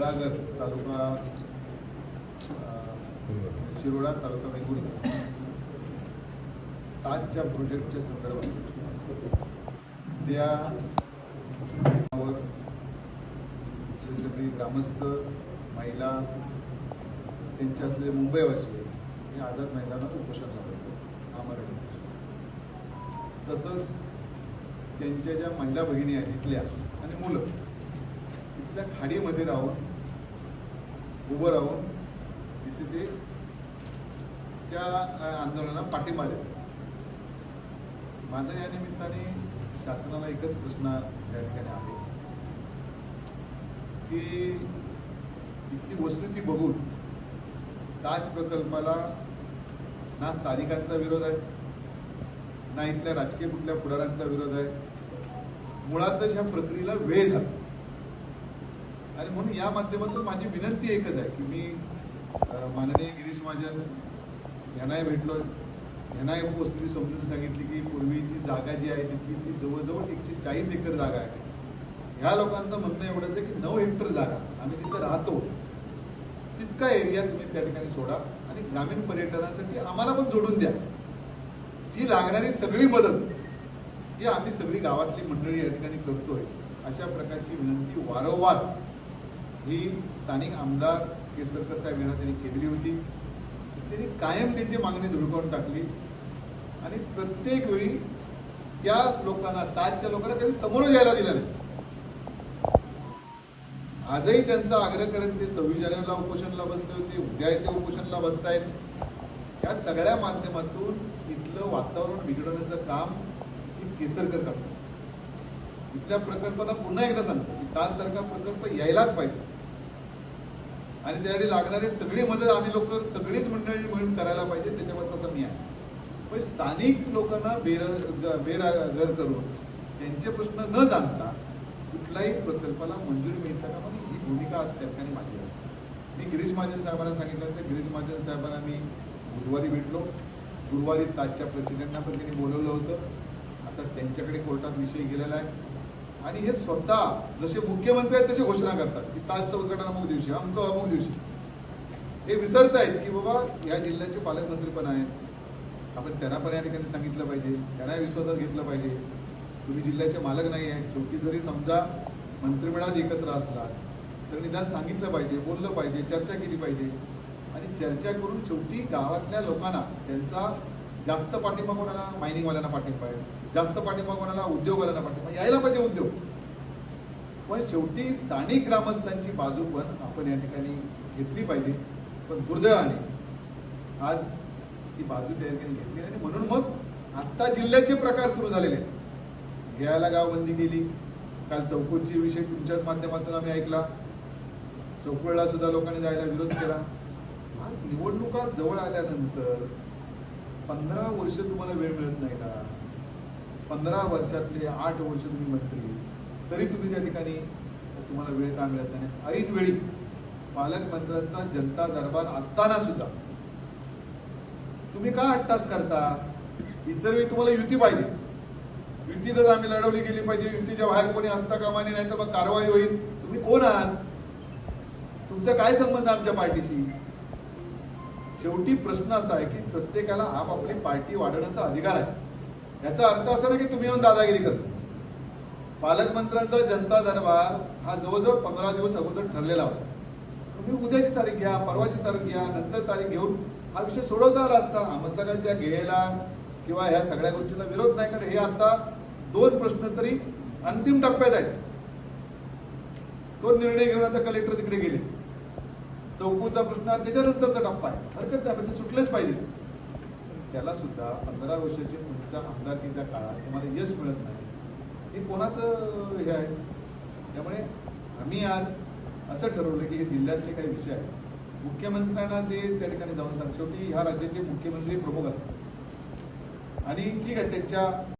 निळागर तालुका शिरोडा तालुका वेंगुर्ला. ताजच्या प्रोजेक्टच्या संदर्भात त्या वर जे सगळी ग्रामस्थ महिला त्यांच्यातले मुंबईवासी हे आझाद मैदानात उपोषणला बसतात आमरण. तसंच त्यांच्या ज्या महिला भगिनी आहेत इथल्या आणि मुलं इथल्या खाडीमध्ये राहून उभं राहून तिथे ते त्या आंदोलनाला पाठिंबा देतात. माझं या निमित्ताने शासनाला एकच प्रश्न या ठिकाणी आहे. की इथली वस्तुस्थिती बघून ताज प्रकल्पाला ना स्थानिकांचा विरोध आहे ना इथल्या राजकीय कुठल्या पुढाऱ्यांचा विरोध आहे. मुळातच ह्या प्रक्रियेला वेळ झाला. आणि म्हणून या माध्यमातून माझी विनंती एकच आहे की मी माननीय गिरीश महाजन यांनाही भेटलो यांनाही वस्तुस्थिती समजून सांगितली की पूर्वीची जागा जी आहे तिथली ती जवळजवळ एकशे चाळीस एकर जागा आहे. ह्या लोकांचं म्हणणं एवढंच आहे की नऊ हेक्टर जागा आम्ही तिथं राहतो. तितका एरिया तुम्ही त्या ठिकाणी सोडा आणि ग्रामीण पर्यटनासाठी आम्हाला पण जोडून द्या. जी लागणारी सगळी मदत ही आम्ही सगळी गावातली मंडळी या ठिकाणी करतोय. अशा प्रकारची विनंती वारंवार ही स्थानिक आमदार केसरकर साहेब यांना त्यांनी केलेली होती. त्यांनी कायम त्यांची मागणी धुडकावून टाकली. आणि प्रत्येक वेळी त्या लोकांना ताजच्या लोकांना कधी समोर यायला दिलं नाही. आजही त्यांचा आग्रह करत ते सव्वीस जानेवारीला उपोषणला बसले होते उद्या ते उपोषणला बसतायत. या सगळ्या माध्यमातून इथलं वातावरण बिघडवण्याचं काम ही केसरकर करतात. इथल्या प्रकल्पाला पुन्हा एकदा सांगतो की ताज सारखा प्रकल्प यायलाच पाहिजे. आणि त्यासाठी लागणारी सगळी मदत आम्ही लोक सगळीच मंडळी मिळून करायला पाहिजे त्याच्याबद्दलचा मी आहे. पण स्थानिक लोकांना बेरोजगार बेरागर करून त्यांचे प्रश्न न जाणता कुठल्याही प्रकल्पाला मंजुरी मिळता का म्हणजे ही भूमिका त्या ठिकाणी माझी आहे. मी गिरीश महाजन साहेबांना सांगितलं तर गिरीश महाजन साहेबांना मी बुधवारी भेटलो. गुरुवारी ताजच्या प्रेसिडेंटना पण त्यांनी बोलवलं होतं. आता त्यांच्याकडे कोर्टात विषय गेलेला आहे. आणि हे स्वतः जसे मुख्यमंत्री आहेत तसे घोषणा करतात की ताजचं उद्घाटन अमुक दिवशी अमुक अमुक दिवशी. हे विसरत आहेत की बाबा या जिल्ह्याचे पालकमंत्री पण आहेत. आपण त्यांना पण या ठिकाणी सांगितलं पाहिजे त्यांना विश्वासात घेतलं पाहिजे. तुम्ही जिल्ह्याचे मालक नाही आहेत शेवटी जरी समजा मंत्रिमंडळात एकत्र असला तर निदान सांगितलं पाहिजे बोललं पाहिजे चर्चा केली पाहिजे. आणि चर्चा करून शेवटी गावातल्या लोकांना त्यांचा जास्त पाठिंबा कोणाला? मायनिंगवाल्यांना पाठिंबा आहे. जास्त पाठिंबा कोणाला? उद्योगवाल्यांना पाठिंबा यायला पाहिजे उद्योग. पण शेवटी स्थानिक ग्रामस्थांची बाजू पण आपण या ठिकाणी घेतली पाहिजे. पण दुर्दैवाने आज ती बाजू त्या ठिकाणी घेतली नाही. आणि म्हणून मग आत्ता जिल्ह्याचे प्रकार सुरू झालेले आहेत. घ्यायला गावबंदी केली. काल चौकोची विषय तुमच्याच माध्यमातून आम्ही ऐकला. चौकळला सुद्धा लोकांनी जायला विरोध केला. आज निवडणुका जवळ आल्यानंतर पंधरा वर्ष तुम्हाला वेळ मिळत नाही का? पंधरा वर्षातले आठ वर्ष तुम्ही मंत्री. तरी तुम्ही त्या ठिकाणी तुम्हाला वेळ का मिळत नाही? ऐन वेळी पालकमंत्र्यांचा जनता दरबार असताना सुद्धा तुम्ही का अट्टाच करता? इतर वेळी तुम्हाला युती पाहिजे. युतीतच आम्ही लढवली गेली पाहिजे. युतीच्या बाहेर कोणी असता कामाने नाही तर मग कारवाई होईल. तुम्ही कोण आहात? तुमचा काय संबंध आमच्या पार्टीशी? शेवटी प्रश्न असा आहे की प्रत्येकाला आपापली पार्टी वाढवण्याचा अधिकार आहे. याचा अर्थ असा नाही की तुम्ही येऊन दादागिरी करता. पालकमंत्र्यांचा जनता दरबार हा जवळजवळ पंधरा दिवस अगोदर ठरलेला होता. तुम्ही उद्याची तारीख घ्या परवाची तारीख घ्या नंतर तारीख घेऊन हा विषय सोडवता आला असता. त्या घ्यायला किंवा ह्या सगळ्या गोष्टीला विरोध नाही कारण हे आता दोन प्रश्न तरी अंतिम टप्प्यात आहेत. तो निर्णय घेऊन आता कलेक्टर तिकडे गेले. चौकूचा प्रश्न त्याच्यानंतरचा टप्पा आहे. हरकत नाही पण ते सुटलेच पाहिजे. त्याला सुद्धा पंधरा वर्षाची तुमच्या आमदारकीच्या काळात तुम्हाला यश मिळत नाही. हे कोणाचं हे आहे? त्यामुळे आम्ही आज असं ठरवलं की हे जिल्ह्यातले काही विषय आहेत. मुख्यमंत्र्यांना जे त्या ठिकाणी जाऊन सांग शेवटी ह्या राज्याचे मुख्यमंत्री प्रमुख असतात. आणि ठीक आहे त्यांच्या